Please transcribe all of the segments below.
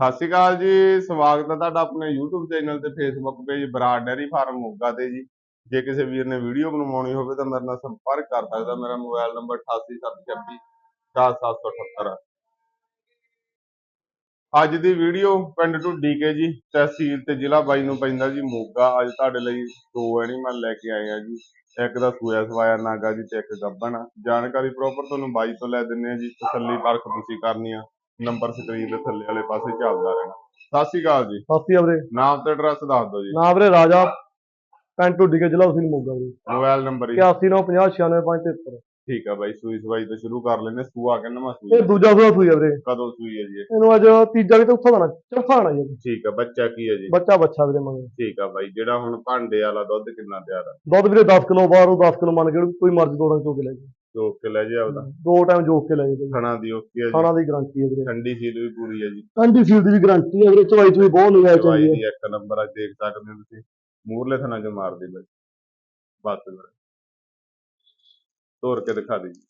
ਸਤਿ ਸ਼੍ਰੀ ਅਕਾਲ ਜੀ, ਸਵਾਗਤ ਹੈ ਤੁਹਾਡਾ ਆਪਣੇ YouTube ਚੈਨਲ ਤੇ Facebook page Brar dairy farm Moga ਤੇ ਜੀ। ਜੇ ਕਿਸੇ ਵੀਰ ਨੇ ਵੀਡੀਓ ਬਣਵਾਉਣੀ ਹੋਵੇ ਤਾਂ ਮੇਰੇ ਨਾਲ ਸੰਪਰਕ ਕਰ ਸਕਦਾ ਮੇਰਾ ਮੋਬਾਈਲ ਨੰਬਰ 8876 4778 ਅੱਜ ਦੀ ਵੀਡੀਓ ਪਿੰਡ ਢੁੱਡੀ ਕੇ ਜੀ, ਤਹਿਸੀਲ ਤੇ ਜ਼ਿਲ੍ਹਾ ਬਾਈ ਨੂੰ ਪੈਂਦਾ ਜੀ ਮੋਗਾ। ਅੱਜ ਤੁਹਾਡੇ ਲਈ ਦੋ ਐਨੀਮਲ ਲੈ ਕੇ ਆਏ ਆ ਜੀ। ਇੱਕ ਦਾ ਸੂਆ ਸਵਾਇਆ ਨਾਗਾ ਜੀ ਤੇ ਇੱਕ ਗੱਬਣ ਜਾਣਕਾਰੀ ਪ੍ਰੋਪਰ ਤੁਹਾਨੂੰ ਬਾਈ ਤੋਂ ਲੈ ਦਿੰਨੇ ਆ ਜੀ। ਤਸੱਲੀ ਪਰਖ ਤੁਸੀਂ ਕਰਨੀ ਆ। ਨੰਬਰ ਸਕਰੀਨ ਦੇ ਥੱਲੇ ਵਾਲੇ ਪਾਸੇ ਚੱਲਦਾ ਰਹਿਣਾ। ਸਤਿ ਸ਼੍ਰੀ ਅਕਾਲ ਜੀ। ਸਤਿ ਵੀਰੇ। ਨਾਮ ਤੇ ਐਡਰੈਸ ਦੱਸ ਦਿਓ ਜੀ। ਨਾਮ ਵੀਰੇ ਰਾਜਾ ਪਿੰਡ ਢੁੱਡੀ ਕੇ ਜ਼ਿਲ੍ਹਾ ਉਸਿਲ ਮੋਗਾ ਵੀਰੇ। ਮੋਬਾਈਲ ਨੰਬਰ ਜੀ। 8195096573 ਠੀਕ ਆ ਬਾਈ ਸੂਈ ਸਵਾਈ ਤੋਂ ਸ਼ੁਰੂ ਕਰ ਲੈਨੇ ਸੂਆ ਕਿੰਨਾ ਇਹ ਸੂਈ ਦੂਜਾ ਸੂਆ ਸੂਈ ਆ ਵੀਰੇ। ਕਦੋਂ ਸੂਈ ਹੈ ਜੀ ਇਹ? ਇਹਨੂੰ ਅੱਜ ਤੀਜਾ ਵੀ ਚੌਥਾ ਦਾਣਾ ਚੌਥਾ ਦਾਣਾ ਜੀ ਇਹ। ਠੀਕ ਆ ਬੱਚਾ ਕੀ ਹੈ ਜੀ? ਬੱਚਾ ਬੱਚਾ ਵੀਰੇ ਮੰਗੇ ਠੀਕ ਆ ਬਾਈ ਜਿਹੜਾ ਹੁਣ ਭਾਂਡੇ ਵਾਲਾ ਦੁੱਧ ਕਿੰਨਾ ਤਿਆਰ ਆ? ਦੁੱਧ ਵੀਰੇ 10 ਕਿਲੋ ਬਾਹਰੋਂ 10 ਕਿਲੋ ਮੰਨ ਕੇ ਕੋਈ ਮਰਜ਼ੀ ਦੋ ਡੰਗ ਚੋ ਲੈ ਜੀ ਜੋਕ ਕੇ ਲੈ ਜਾ ਉਹਦਾ ਦੋ ਟਾਈਮ ਜੋਕ ਕੇ ਲੈ ਜੀ ਖਾਣਾ ਦੀ ਓਕੇ ਹੈ ਜੀ? ਖਾਣਾ ਦੀ ਗਾਰੰਟੀ ਹੈ ਵੀਰੇ। ਠੰਡੀ ਸੀਲ ਵੀ ਪੂਰੀ ਹੈ ਜੀ। ਠੰਡੀ ਸੀਲ ਦੀ ਵੀ ਗਾਰੰਟੀ ਹੈ ਵੀਰੇ ਚਵਾਈ ਚਵਾਈ ਬਹੁਤ ਦਵਾਈ ਚਾਹੀਦੀ ਹੈ ਦੀ ਇੱਕ ਨੰਬਰ ਆ ਦੇਖ ਸਕਦੇ ਹੋ ਤੁਸੀਂ। ਮੂਰਲੇ ਥਣਾ ਚ ਮਾਰਦੀ ਬਾਈ ਬਸ। ਵੀਰੇ। ਤੋੜ ਕੇ ਦਿਖਾ ਦੇ ਜੀ।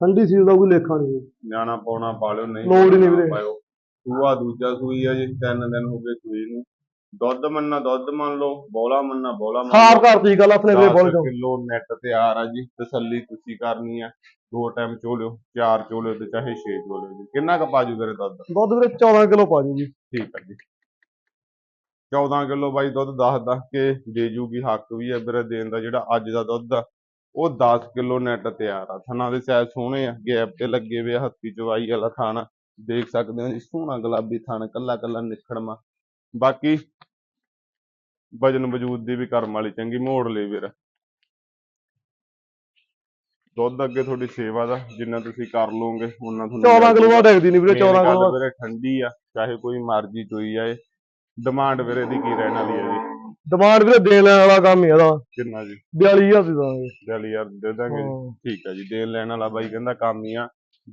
ਠੰਡੀ ਸੀਲ ਦਾ ਕੋਈ ਲੇਖਾ ਨਹੀਂ ਨਿਆਣਾ ਪਾਉਣਾ ਪਾ ਲਿਓ ਨਹੀਂ ਲੋੜ ਨਹੀਂ ਵੀਰੇ। ਪਾਇਓ। ਸੂਆ ਦੂਜਾ ਸੂਈ ਆ ਜੀ ਤਿੰਨ ਦਿਨ ਹੋ ਗਏ ਸੂਈ ਨੂੰ। ਦੁੱਧ ਮੰਨਣਾ ਦੁੱਧ ਮੰਨ ਲਓ ਬੋਲਾ ਮੰਨਣਾ ਬੋਲਾ ਮੰਨ। ਸਾਫ਼ ਕਰਤੀ ਗੱਲ ਆਪਣੇ ਵੀਰੇ ਬੋਲ ਚੋਂ ਕਿਲੋ ਨੈਟ ਤਿਆਰ ਆ ਜੀ ਤਸੱਲੀ ਤੁਸੀਂ ਕਰਨੀ ਆ। ਦੋ ਟਾਈਮ ਚੋ ਲਿਓ ਚਾਰ ਚੋ ਲਿਓ ਤੇ ਚਾਹੇ ਛੇ ਚੋ ਲਿਓ ਜੀ। ਕਿੰਨਾ ਕ ਪਾਜੂ ਕਰੇ ਦੁੱਧ? ਦੁੱਧ ਵੀਰੇ 14 ਕਿਲੋ ਪਾ ਜੀ। ਠੀਕ ਆ ਜੀ। 14 ਕਿਲੋ ਬਾਈ ਦੁੱਧ ਦੱਸ ਦੱਸ ਕੇ ਦੇ ਜੂਗੀ ਹੱਕ ਵੀ ਹੈ ਵੀਰੇ ਦੇਣ ਦਾ ਜਿਹੜਾ ਅੱਜ ਦਾ ਦੁੱਧ ਆ। ਉਹ 10 ਕਿਲੋ ਨੈਟ ਤਿਆਰ ਆ। ਥਣਾ ਦੇ ਸਾਈਜ਼ ਸੋਹਣੇ ਆ ਗੈਪ ਤੇ ਲੱਗੇ ਵੇ ਆ, ਹੱਥੀ ਚਵਾਈ ਵਾਲਾ ਥਾਣਾ। ਦੇਖ ਸਕਦੇ ਹੋ ਜੀ ਸੋਹਣਾ ਗੁਲਾਬੀ ਥਣ ਕੱਲਾ ਕੱਲਾ ਨਿਖੜਮਾ। ਬਾਕੀ ਵਜਨ ਵਜੂਦ ਦੀ ਵੀ ਕਰਮ ਵਾਲੀ ਚੰਗੀ ਮੋੜ ਲਈ ਵੀਰ ਦੁੱਧ ਅੱਗੇ ਤੁਹਾਡੀ ਸੇਵਾ ਦਾ ਜਿੰਨਾ ਤੁਸੀਂ ਕਰ ਲਓਗੇ ਉਹਨਾਂ ਤੁਹਾਨੂੰ 14 ਕਿਲੋ ਦਾ ਡੈਗਦੀ ਨਹੀਂ ਵੀਰੇ Main 14 ਗੱਲ ਕਿਲੋ ਵੀਰੇ ਠੰਡੀ ਆ ਚਾਹੇ ਕੋਈ ਮਰਜ਼ੀ ਚੋਈ ਜਾਏ। ਡਿਮਾਂਡ ਵੀਰੇ ਦੀ ਕੀ ਰਹਿਣ ਵਾਲੀ ਹੈ ਜੀ? ਡਿਮਾਂਡ ਵੀਰੇ ਦੇਣ ਲੈਣ ਵਾਲਾ ਕੰਮ ਹੀ ਇਹਦਾ। ਕਿੰਨਾ ਜੀ? 42000 ਦੀ ਦਾਂਗੇ। ਦਿਆਲੀ ਯਾਰ ਦੇ ਦਾਂਗੇ। ਠੀਕ ਹੈ ਜੀ ਦੇਣ ਲੈਣ ਵਾਲਾ ਬਾਈ ਕਹਿੰਦਾ ਕੰਮ ਹੀ ਆ।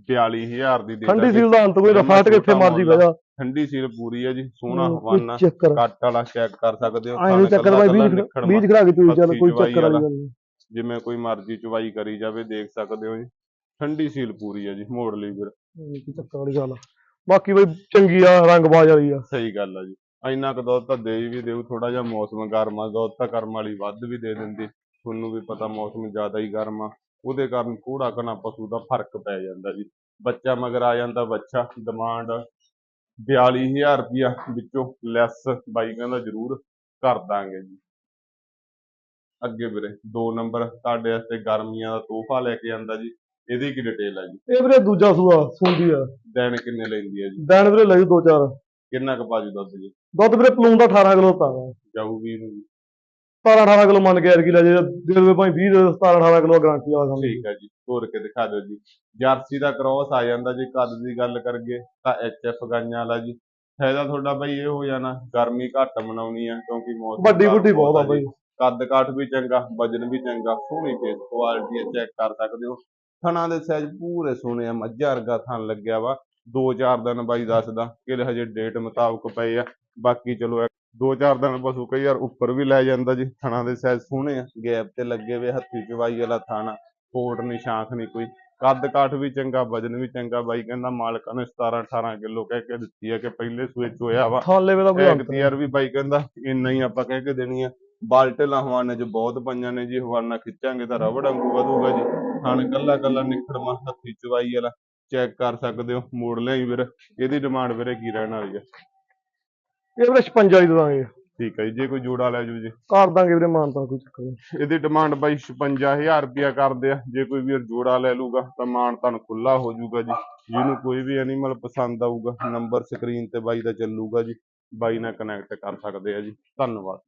42000 ਦੀ ਦੇ ਠੰਡੀ ਸੀਲ ਦਾ ਅੰਤ ਕੋਈ ਰਫਾਟ ਕਿੱਥੇ ਮਰਜ਼ੀ ਮੁੱਲ ਬਹਿ ਜਾ। ਠੰਡੀ ਸੀਲ ਪੂਰੀ ਹੈ ਜੀ ਸੋਹਣਾ ਹਵਾਨਾ ਕੱਟ ਵਾਲਾ ਚੈੱਕ ਕਰ ਸਕਦੇ ਹੋ ਨਹੀਂ ਚੱਕਰ ਬਾਈ ਕੱਲਾ 20 ਨਿਖੜਵਾਂ। 20 ਖੜਾ ਕੇ ਤੂੰ ਚੱਲ ਕੋਈ ਚੱਕਰ ਵਾਲੀ ਵਾਲਾ। ਗੱਲ ਨਹੀਂ। ਜਿਵੇਂ ਕੋਈ ਮਰਜ਼ੀ ਚਵਾਈ ਕਰੀ ਜਾਵੇ ਦੇਖ ਸਕਦੇ ਹੋ ਜੀ। ਠੰਡੀ ਸੀਲ ਪੂਰੀ ਹੈ ਜੀ ਮੋੜ ਲਈ ਵੀਰ ਚੱਕਰ ਵਾਲੀ ਗੱਲ ਬਾਕੀ ਬਈ ਚੰਗੀ ਆ ਰੰਗ ਬਾਜ ਵਾਲੀ ਆ। ਸਹੀ ਗੱਲ ਆ ਜੀ। ਇੰਨਾ ਕੁ ਦੁੱਧ ਤਾਂ ਦੇ ਵੀ ਦੇਊ ਥੋੜਾ ਜਿਹਾ ਮੌਸਮ ਗਰਮ ਆ ਦੁੱਧ ਤਾਂ ਕਰਮ ਵਾਲੀ ਵੱਧ ਵੀ ਦੇ ਦਿੰਦੀ। ਤੁਹਾਨੂੰ ਵੀ ਪਤਾ ਮੌਸਮ ਜ਼ਿਆਦਾ ਹੀ ਗਰਮ ਆ। ਉਹਦੇ ਕਾਰਨ ਥੋੜਾ ਘਣਾ ਪਸ਼ੂ ਦਾ ਫ਼ਰਕ ਪੈ ਜਾਂਦਾ ਜੀ। ਬੱਚਾ ਮਗਰ ਆ ਜਾਂਦਾ ਬੱਚਾ ਡਿਮਾਂਡ 42000 ਰੁਪਇਆ ਵਿੱਚੋਂ ਲੈਸ ਬਾਈ ਕਹਿੰਦਾ ਜ਼ਰੂਰ ਕਰ ਦਾਂਗੇ ਜੀ। ਅੱਗੇ ਵੀਰੇ ਦੋ ਨੰਬਰ ਤੁਹਾਡੇ ਵਾਸਤੇ ਗਰਮੀਆਂ ਦਾ ਤੋਹਫਾ ਲੈ ਕੇ ਆਂਦਾ ਜੀ। ਇਹਦੀ ਕੀ ਡਿਟੇਲ ਹੈ ਜੀ? ਇਹ ਵੀਰੇ ਦੂਜਾ ਸੂਆ ਸੁੰਦੀ ਆ। ਦਿਨ ਕਿੰਨੇ ਲੈਂਦੀ ਹੈ ਜੀ? ਦੇਣ ਵੀਰੇ ਲਈ ਦੋ ਚਾਰ। ਕਿੰਨਾ ਕੁ ਬਾਜੂ ਦੁੱਧ ਜੀ? ਦੁੱਧ ਵੀਰੇ ਪਲੂਨ ਦਾ 18 ਕਿਲੋ ਪਾਗਾ ਜਾਊਗੀ ਇਹਨੂੰ ਜੀ। 17 18 ਕਿਲੋ ਮੰਨ ਕੇ ਐਰਕੀ ਲੈ ਜੇ ਦੇ ਭਾਈ 20 17 18 ਕਿਲੋ ਗਾਰੰਟੀ ਵਾਲਾ ਕੰਮ। ਠੀਕ ਹੈ ਜੀ ਤੋਰ ਕੇ ਦਿਖਾ ਦਿਓ ਜੀ। ਜਰਸੀ ਦਾ ਕ੍ਰੋਸ ਆ ਜਾਂਦਾ ਜੇ ਕੱਦ ਦੀ ਗੱਲ ਕਰੀਏ ਤਾਂ ਐਚਐਫ ਗਾਈਆਂ ਵਾਲਾ ਜੀ। ਫਾਇਦਾ ਤੁਹਾਡਾ ਬਈ ਇਹ ਹੋ ਜਾਣਾ ਗਰਮੀ ਘੱਟ ਮਨਾਉਣੀ ਆ ਕਿਉਂਕਿ ਮੌਸਮ ਵੱਡੀ ਬੁੱਢੀ ਬਹੁਤ ਆ। ਬਾਈ। ਕੱਦ ਕਾਠ ਵੀ ਚੰਗਾ ਵਜਨ ਵੀ ਚੰਗਾ ਸੋਹਣੀ ਫੇਸ ਕੁਆਲਿਟੀ ਚੈੱਕ ਕਰ ਸਕਦੇ ਹੋ। ਥਣਾ ਦੇ ਸਾਈਜ਼ ਪੂਰੇ ਸੋਹਣੇ ਆ ਮੱਝਾਂ ਵਰਗਾ ਥਣ ਲੱਗਿਆ ਵਾ। ਦੋ ਚਾਰ ਦਿਨ ਬਾਈ ਦੱਸਦਾ ਕਿ ਹਜੇ ਡੇਟ ਮੁਤਾਬਕ ਪਏ ਆ। ਬਾਕੀ ਚਲੋ ਇਹ ਦੋ ਚਾਰ ਦਿਨ ਪਸ਼ੂ ਕਈ ਵਾਰ ਉੱਪਰ ਵੀ ਲੈ ਜਾਂਦਾ ਜੀ ਥਣਾ ਦੇ ਸਾਈਜ਼ ਸੋਹਣੇ ਆ। ਗੈਪ ਤੇ ਲੱਗੇ ਵੇ ਹੱਥੀ ਚਵਾਈ ਵਾਲਾ ਥਾਣਾ ਕੋਟ ਨਹੀਂ ਸ਼ਾਂਖ ਨਹੀਂ ਕੋਈ। ਕੱਦ ਕਾਠ ਵੀ ਚੰਗਾ ਵਜਨ ਵੀ ਚੰਗਾ ਬਾਈ ਕਹਿੰਦਾ ਮਾਲਕਾਂ ਨੇ 17 18 ਕਿਲੋ ਕਹਿ ਕੇ ਦਿੱਤੀ ਹੈ ਕਿ ਪਹਿਲੇ ਸੂਏ ਚ ਹੋਇਆ ਵਾ। ਥਾਂ ਲੈਵੇ ਦਾ ਕੋਈ ਅੰਤ। ਐਕਟੀਆਰ ਵੀ ਬਾਈ ਕਹਿੰਦਾ ਇੰਨਾ ਹੀ ਆਪਾਂ ਕਹਿ ਕੇ ਦੇਣੀ ਆ। ਬਾਲਟੇਲਾਂ ਹਵਾਨੇ ਚ ਬਹੁਤ ਪਈਆਂ ਨੇ ਜੀ ਹਵਾਨਾ ਖਿੱਚਾਂਗੇ ਤਾਂ ਰਬੜ ਵਾਂਗੂ ਵਧੂਗਾ ਜੀ। ਖਾਣ ਕੱਲਾ ਕੱਲਾ ਨਿਖੜਮਾ ਹੱਥੀ ਚਵਾਈ ਵਾਲਾ ਚੈੱਕ ਕਰ ਸਕਦੇ ਹੋ ਮੋੜ ਲਿਆਈ ਵੀਰ। ਇਹਦੀ ਡਿਮਾਂਡ ਵੀਰੇ ਕੀ ਰਹਿਣ ਵਾਲੀ ਆ? ਇਹ ਵੀਰੇ 56 ਦੀ ਦਾਂਗੇ। ਠੀਕ ਹੈ ਜੀ ਜੇ ਕੋਈ ਜੋੜਾ ਲੈ ਜੂ ਜੀ। ਕਰ ਦਾਂਗੇ ਵੀਰੇ ਮਾਨਤਾ ਕੋਈ ਚੱਕਰ ਨਹੀਂ। ਇਹਦੀ ਡਿਮਾਂਡ ਬਾਈ 56000 ਰੁਪਿਆ ਕਰਦੇ ਆ। ਜੇ ਕੋਈ ਵੀਰ ਜੋੜਾ ਲੈ ਲੂਗਾ ਤਾਂ ਮਾਨ ਤੁਹਾਨੂੰ ਖੁੱਲਾ ਹੋ ਜਾਊਗਾ ਜੀ। ਜਿਹਨੂੰ ਕੋਈ ਵੀ ਐਨੀਮਲ ਪਸੰਦ ਆਊਗਾ ਨੰਬਰ ਸਕਰੀਨ ਤੇ ਬਾਈ ਦਾ ਚੱਲੂਗਾ ਜੀ। ਬਾਈ ਨਾਲ ਕਨੈਕਟ ਕਰ ਸਕਦੇ ਆ ਜੀ। ਧੰਨਵਾਦ।